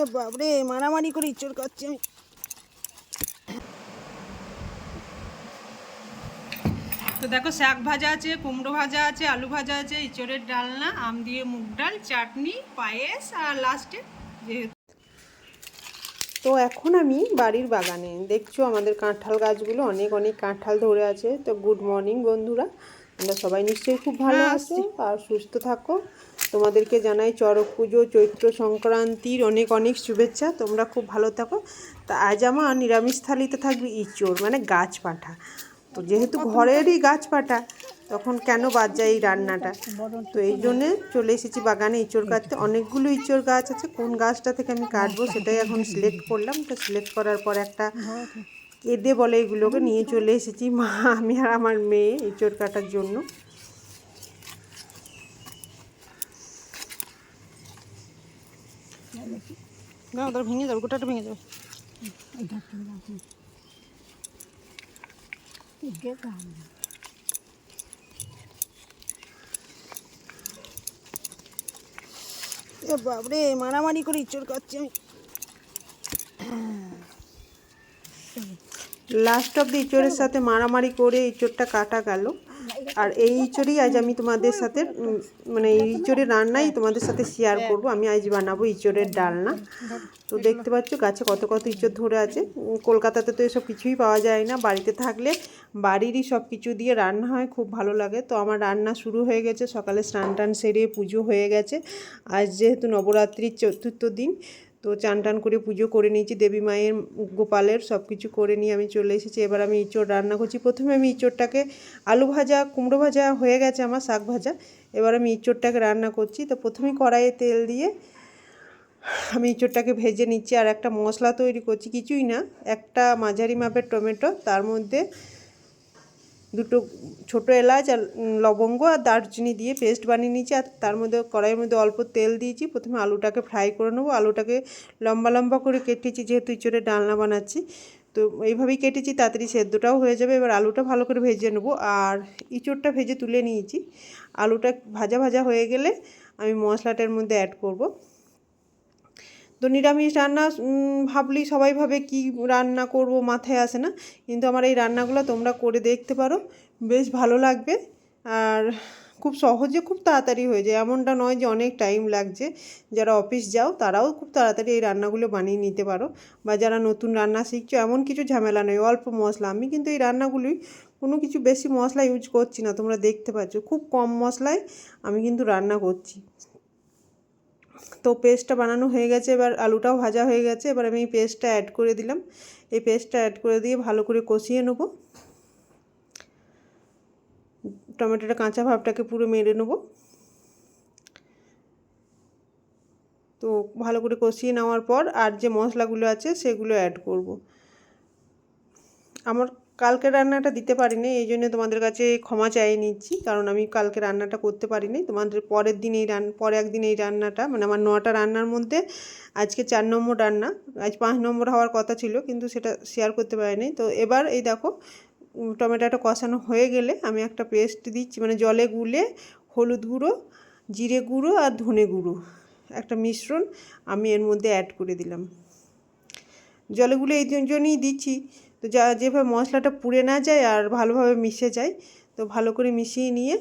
এ বাপরে মারামারি করে ইঁচড় কাটছি আমি। তো দেখো শাক ভাজা আছে কুমড়ো ভাজা আছে আলু ভাজা আছে ইঁচড়ের ডালনা আম দিয়ে মুগ ডাল চাটনি পায়েস আর লাস্টে যেহেতু তো এখন আমি বাড়ির বাগানে। দেখছ আমাদের কাঁঠাল গাছগুলো অনেক অনেক কাঁঠাল ধরে আছে। তো গুড মর্নিং বন্ধুরা। আমরা সবাই নিশ্চয়ই খুব ভালো হ্যাঁ, আছো আর সুস্থ থাকো। তোমাদেরকে জানাই চড়ক পুজো চৈত্র সংক্রান্তির অনেক অনেক শুভেচ্ছা। তোমরা খুব ভালো থাকো। তা আজ আমার নিরামিষ থালিতে থাকবে ইঁচড় মানে গাছ পাঠা। তো যেহেতু ঘরেরই গাছ পাঠা তখন কেন বাদ যায় এই রান্নাটা? তো এই জন্যে চলে এসেছি বাগানে ইঁচড় কাটতে। অনেকগুলো ইঁচড় গাছ আছে কোন গাছটা থেকে আমি কাটবো সেটাই এখন সিলেক্ট করলাম। তো সিলেক্ট করার পর একটা কেঁদে বলে এগুলোকে নিয়ে চলে এসেছি। মা আমি আর আমার মেয়ে ইঁচড় কাটার জন্য। না, ওদের ভেঙে যাবে, গোটাটা ভেঙে যাবে। এ বাপরে, মারামারি করে ইঁচড় কাটছি আমি। লাস্ট অফ দি ইঁচড়ের সাথে মারামারি করে ইঁচড়টা কাটা গেল। আর এই ইঁচড়ই আজ আমি তোমাদের সাথে মানে এই ইঁচড়ের রান্নাই তোমাদের সাথে শেয়ার করব। আমি আজ বানাবো ইঁচড়ের ডালনা। তো দেখতে পাচ্ছ, গাছে কত কত ইঁচড় ধরে আছে। কলকাতাতে তো এসব কিছুই পাওয়া যায় না। বাড়িতে থাকলে বাড়িরই সব কিছু দিয়ে রান্না হয়, খুব ভালো লাগে। তো আমার রান্না শুরু হয়ে গেছে। সকালে স্নান টান সেরে পুজো হয়ে গেছে। আজ যেহেতু নবরাত্রির চতুর্থ দিন তো চান টান করে পুজো করে নিয়েছি। দেবী মায়ের, গোপালের সব কিছু করে নিয়ে আমি চলে এসেছি। এবার আমি ইঁচড় রান্না করছি। প্রথমে আমি ইঁচড়টাকে আলু ভাজা, কুমড়ো ভাজা হয়ে গেছে আমার শাক ভাজা। এবার আমি ইঁচড়টাকে রান্না করছি। তো প্রথমে কড়াইয়ে তেল দিয়ে আমি ইঁচড়টাকে ভেজে নিচ্ছি। আর একটা মশলা তৈরি করছি। কিছুই না, একটা মাঝারি মাপের টমেটো, তার মধ্যে দুটো ছোটো এলাচ আর লবঙ্গ আর দারচিনি দিয়ে পেস্ট বানিয়ে নিয়েছি। আর তার মধ্যে কড়াইয়ের মধ্যে অল্প তেল দিয়েছি। প্রথমে আলুটাকে ফ্রাই করে নেব। আলুটাকে লম্বা লম্বা করে কেটেছি, যেহেতু ইঁচড়ের ডালনা বানাচ্ছি। তো এইভাবেই কেটেছি, তাড়াতাড়ি সেদ্ধটাও হয়ে যাবে। এবার আলুটা ভালো করে ভেজে নেব। আর ইঁচড়টা ভেজে তুলে নিয়েছি। আলুটা ভাজা ভাজা হয়ে গেলে আমি মশলাটার মধ্যে অ্যাড করব। তো নিরামিষ রান্না ভাবলেই সবাই ভাবে কি রান্না করব, মাথায় আসে না। কিন্তু আমার এই রান্নাগুলো তোমরা করে দেখতে পারো। বেশ ভালো লাগবে। আর খুব সহজে খুব তাড়াতাড়ি হয়ে যায়। এমনটা নয় যে অনেক টাইম লাগছে। যারা অফিস যাও, তারাও খুব তাড়াতাড়ি এই রান্নাগুলো বানিয়ে নিতে পারো। বা যারা নতুন রান্না শিখছো, এমন কিছু ঝামেলা নয়। অল্প মশলা। আমি কিন্তু এই রান্নাগুলি কোনো কিছু বেশি মশলা ইউজ করছি না। তোমরা দেখতে পাচ্ছ। খুব কম মশলায় আমি কিন্তু রান্না করছি। তো পেস্টটা বানানো হয়ে গেছে, এবার আলুটাও ভাজা হয়ে গেছে। এবার আমি এই পেস্টটা অ্যাড করে দিলাম। এই পেস্টটা অ্যাড করে দিয়ে ভালো করে কষিয়ে নেব। টমেটোটা কাঁচা ভাবটাকে পুরো মেরে নেব। তো ভালো করে কষিয়ে নেওয়ার পর আর যে মশলাগুলো আছে সেগুলো অ্যাড করব। আমার কালকে রান্নাটা দিতে পারিনি, এই জন্য তোমাদের কাছে ক্ষমা চাই নিচ্ছি, কারণ আমি কালকে রান্নাটা করতে পারিনি। তোমাদের পরের দিন এই রান, পরে একদিন এই রান্নাটা মানে আমার নটা রান্নার মধ্যে আজকে চার নম্বর রান্না, আজ পাঁচ নম্বর হওয়ার কথা ছিল, কিন্তু সেটা শেয়ার করতে পারিনি। তো এবার এই দেখো টমেটোটা কষানো হয়ে গেলে আমি একটা পেস্ট দিচ্ছি মানে জলে গুলে হলুদ গুঁড়ো, জিরে গুঁড়ো আর ধনে গুঁড়ো, একটা মিশ্রণ আমি এর মধ্যে অ্যাড করে দিলাম। জলেগুলো এই জন্যই দিচ্ছি। তো যা যেভাবে মশলাটা পুড়ে না যায় আর ভালোভাবে মিশে যায়, তো ভালো করে মিশিয়ে নিয়ে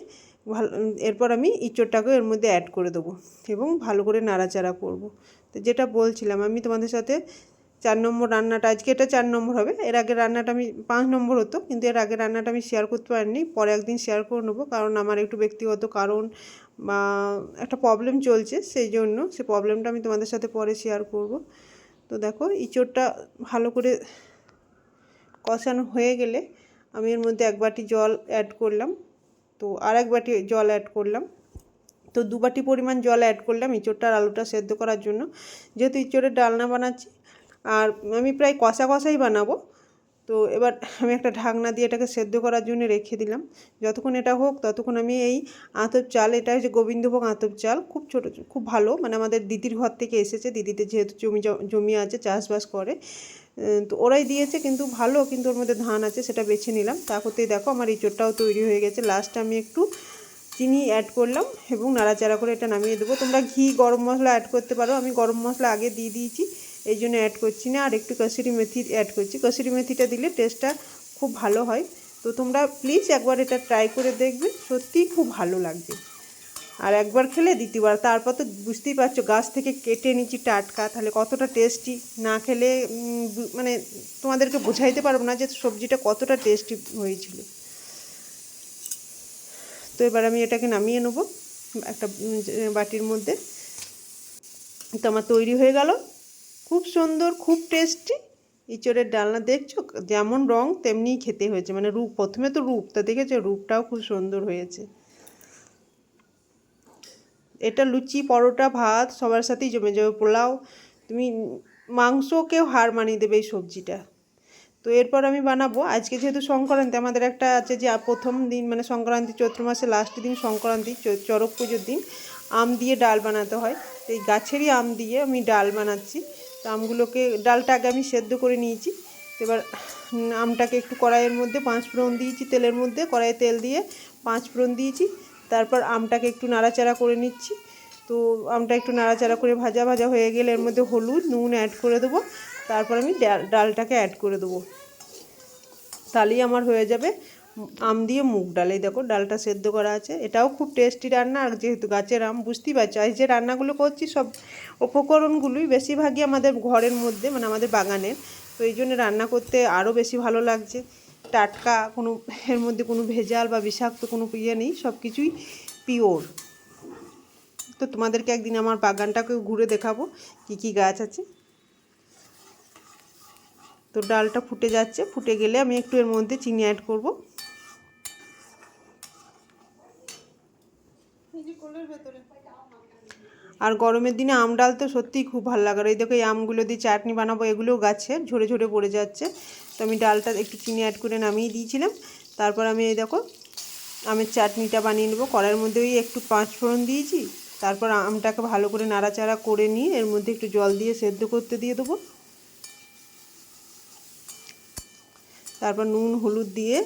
ভালো, এরপর আমি ইঁচড়টাকে এর মধ্যে অ্যাড করে দেবো এবং ভালো করে নাড়াচাড়া করব। তো যেটা বলছিলাম, আমি তোমাদের সাথে চার নম্বর রান্নাটা, আজকে এটা চার নম্বর হবে, এর আগে রান্নাটা আমি পাঁচ নম্বর হতো, কিন্তু এর আগে রান্নাটা আমি শেয়ার করতে পারিনি, পরে একদিন শেয়ার করে নেব, কারণ আমার একটু ব্যক্তিগত কারণ বা একটা প্রবলেম চলছে, সেই জন্য সে প্রবলেমটা আমি তোমাদের সাথে পরে শেয়ার করব। তো দেখো, ইঁচড়টা ভালো করে কষানো হয়ে গেলে আমি এর মধ্যে এক বাটি জল অ্যাড করলাম। তো আর এক বাটি জল অ্যাড করলাম। তো দু বাটি পরিমাণ জল অ্যাড করলাম ইঁচড়টা আর আলুটা সেদ্ধ করার জন্য। যেহেতু ইঁচড়ের ডালনা বানাচ্ছি, আর আমি প্রায় কষা কষাই বানাবো। তো এবার আমি একটা ঢাকনা দিয়ে এটাকে সেদ্ধ করার জন্য রেখে দিলাম। যতক্ষণ এটা হোক ততক্ষণ আমি এই আতপ চাল, এটা হচ্ছে গোবিন্দভোগ আতপ চাল। খুব ছোটো, খুব ভালো। মানে আমাদের দিদির ঘর থেকে এসেছে। দিদিতে যেহেতু জমি জমি আছে, চাষবাস করে। তো ওরাই দিয়েছে, কিন্তু ভালো, কিন্তু ওর মধ্যে ধান আছে, সেটা বেছে নিলাম। তা করতেই দেখো, আমার ইঁচড়টাও তৈরি হয়ে গেছে। লাস্টে আমি একটু চিনি অ্যাড করলাম এবং নাড়াচাড়া করে এটা নামিয়ে দেবো। তোমরা ঘি, গরম মশলা অ্যাড করতে পারো। আমি গরম মশলা আগে দিয়ে দিয়েছি, এই জন্য অ্যাড করছি না। আর একটু কসুরি মেথি অ্যাড করছি। কসুরি মেথিটা দিলে টেস্টটা খুব ভালো হয়। তো তোমরা প্লিজ একবার এটা ট্রাই করে দেখবে। সত্যিই খুব ভালো লাগবে। আর একবার খেলে দ্বিতীয়বার, তারপর তো বুঝতেই পারছ গাছ থেকে কেটে নিচ্ছি টাটকা, তাহলে কতটা টেস্টি না খেলে মানে তোমাদেরকে বোঝাইতে পারব না যে সবজিটা কতটা টেস্টি হয়েছিল। তো এবার আমি এটাকে নামিয়ে নেব একটা বাটির মধ্যে। তো আমার তৈরি হয়ে গেল। খুব সুন্দর, খুব টেস্টি ইঁচড়ের ডালনা দেখছ? যেমন রং, তেমনিই খেতে হয়েছে। মানে রূপ, প্রথমে তো রূপটা দেখেছ? রূপটাও খুব সুন্দর হয়েছে। এটা লুচি, পরোটা, ভাত, সবার সাথেই জমে যাবে পোলাও। তুমি মাংসকেও হার মানিয়ে দেবে এই সবজিটা। তো এরপর আমি বানাবো। আজকে যেহেতু সংক্রান্তি, আমাদের একটা আছে যে প্রথম দিন মানে সংক্রান্তি, চৈত্র মাসের লাস্ট দিন সংক্রান্তি, চ- চড়ক পুজোর দিন আম দিয়ে ডাল বানাতে হয়। এই গাছেরই আম দিয়ে আমি ডাল বানাচ্ছি। তো আমগুলোকে, ডালটা আগে আমি সেদ্ধ করে নিয়েছি। এবার আমটাকে একটু কড়াইয়ের মধ্যে পাঁচ ফোড়ন দিয়েছি তেলের মধ্যে। কড়াইয়ে তেল দিয়ে পাঁচ ফোড়ন দিয়েছি। তারপর আমটাকে একটু নাড়াচাড়া করে নিচ্ছি। তো আমটা একটু নাড়াচাড়া করে ভাজা ভাজা হয়ে গেলে এর মধ্যে হলুদ, নুন অ্যাড করে দেবো। তারপর আমি ডাল, ডালটাকে অ্যাড করে দেবো। তাহলেই আমার হয়ে যাবে। আম দিয়ে মুগ ডাল। এই দেখো ডালটা সেদ্ধ করা আছে। এটাও খুব টেস্টি রান্না। আর যেহেতু গাছের আম, বুঝতেই পারছ, এই যে রান্নাগুলো করছি, সব উপকরণগুলোই বেশিরভাগই আমাদের ঘরের মধ্যে মানে আমাদের বাগানের। তো এই জন্য রান্না করতে আরও বেশি ভালো লাগছে। টাটকা, কোনো, এর মধ্যে কোনো ভেজাল বা বিষাক্ত কোনো ইয়ে নেই সব কিছুই পিওর তো তোমাদেরকে একদিন আমার বাগানটাকে ঘুরে দেখাবো, কি কি গাছ আছে। তো ডালটা ফুটে যাচ্ছে, ফুটে গেলে আমি একটু এর মধ্যে চিনি অ্যাড করব। আর গরমের দিনে আম ডাল তো সত্যিই খুব ভালো লাগে। আর এই দেখো এই আমগুলো দিয়ে চাটনি বানাবো, এগুলোও গাছে ঝরে ঝরে পড়ে যাচ্ছে। তো আমি ডালটা একটু চিনি অ্যাড করে নামিয়ে দিয়েছিলাম। তারপর আমি এই দেখো, আমের চাটনিটা বানিয়ে নেব। কড়াইয়ের মধ্যে ওই একটু পাঁচ ফোড়ন দিয়েছি। তারপর আমটাকে ভালো করে নাড়াচাড়া করে নিয়ে এর মধ্যে একটু জল দিয়ে সেদ্ধ করতে দিয়ে দেবো। তারপর নুন, হলুদ দিয়ে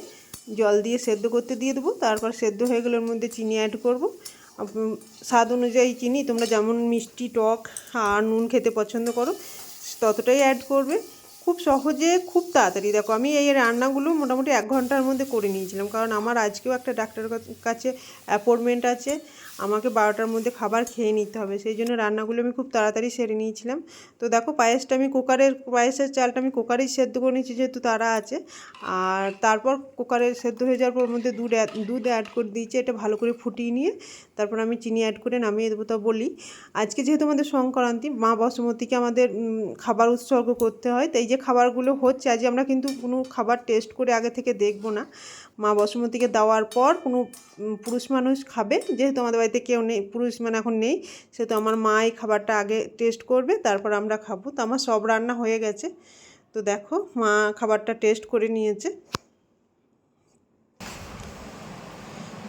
জল দিয়ে সেদ্ধ করতে দিয়ে দেবো। তারপর সেদ্ধ হয়ে গেলে ওর মধ্যে চিনি অ্যাড করব। স্বাদ অনুযায়ী চিনি, তোমরা যেমন মিষ্টি, টক আর নুন খেতে পছন্দ করো, ততটাই অ্যাড করবে। খুব সহজে, খুব তাড়াতাড়ি। দেখো, আমি এই রান্নাগুলো মোটামুটি এক ঘণ্টার মধ্যে করে নিয়েছিলাম। কারণ আমার আজকেও একটা ডাক্তারের কাছ- কাছে অ্যাপয়েন্টমেন্ট আছে। আমাকে বারোটার মধ্যে খাবার খেয়ে নিতে হবে। সেই জন্য রান্নাগুলো আমি খুব তাড়াতাড়ি সেরে নিয়েছিলাম। তো দেখো পায়েসটা আমি কুকারের, পায়েসের চালটা আমি কুকারেই সেদ্ধ করে নিয়েছি যেহেতু তারা আছে। আর তারপর কুকারে সেদ্ধ হয়ে যাওয়ার পর মধ্যে দুধ দুধ অ্যাড করে দিয়েছি এটা ভালো করে ফুটিয়ে নিয়ে। তারপর আমি চিনি অ্যাড করে নামিয়ে দেবো তা বলি। আজকে যেহেতু আমাদের সংক্রান্তি, মা বসুমতীকে আমাদের খাবার উৎসর্গ করতে হয়। তাই যে খাবারগুলো হচ্ছে, আজ আমরা কিন্তু কোনো খাবার টেস্ট করে আগে থেকে দেখব না। মা বসুমতীকে দেওয়ার পর কোনো পুরুষ মানুষ খাবে, যেহেতু আমাদের কেউ নেই, পুরুষ মানে এখন নেই। সেহেতু আমার মা এই খাবারটা আগে টেস্ট করবে, তারপর আমরা খাব। তো আমার সব রান্না হয়ে গেছে। তো দেখো, মা খাবারটা টেস্ট করে নিয়েছে।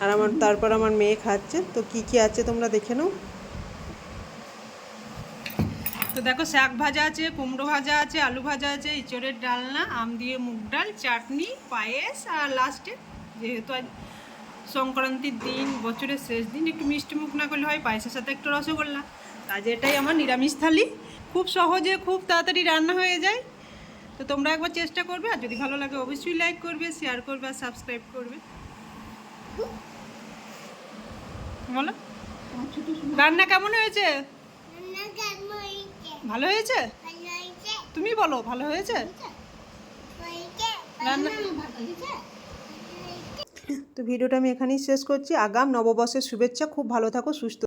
আর আমার, তারপর আমার মেয়ে খাচ্ছে। তো কি কি আছে তোমরা দেখে নাও। তো দেখো, শাক ভাজা আছে, কুমড়ো ভাজা আছে, আলু ভাজা আছে, ইঁচড়ের ডালনা, আম দিয়ে মুগ ডাল, চাটনি, পায়েস, আর লাস্টে যেহেতু সংক্রান্তির দিন বছরের শেষ দিন একটু মিষ্টি মুখ না করলে হয় পায়েসের সাথে একটু রসগোল্লা। কাজে এটাই আমার নিরামিষ থালি। খুব সহজে খুব তাড়াতাড়ি রান্না হয়ে যায়। তো তোমরা একবার চেষ্টা করবে আর যদি ভালো লাগে অবশ্যই লাইক করবে শেয়ার করবে আর সাবস্ক্রাইব করবে। বলো রান্না কেমন হয়েছে? ভালো হয়েছে? তুমি বলো ভালো হয়েছে? রান্না তো ভিডিওটা আমি এখানেই শেষ করছি। আগাম নববর্ষের শুভেচ্ছা। খুব ভালো থাকো সুস্থ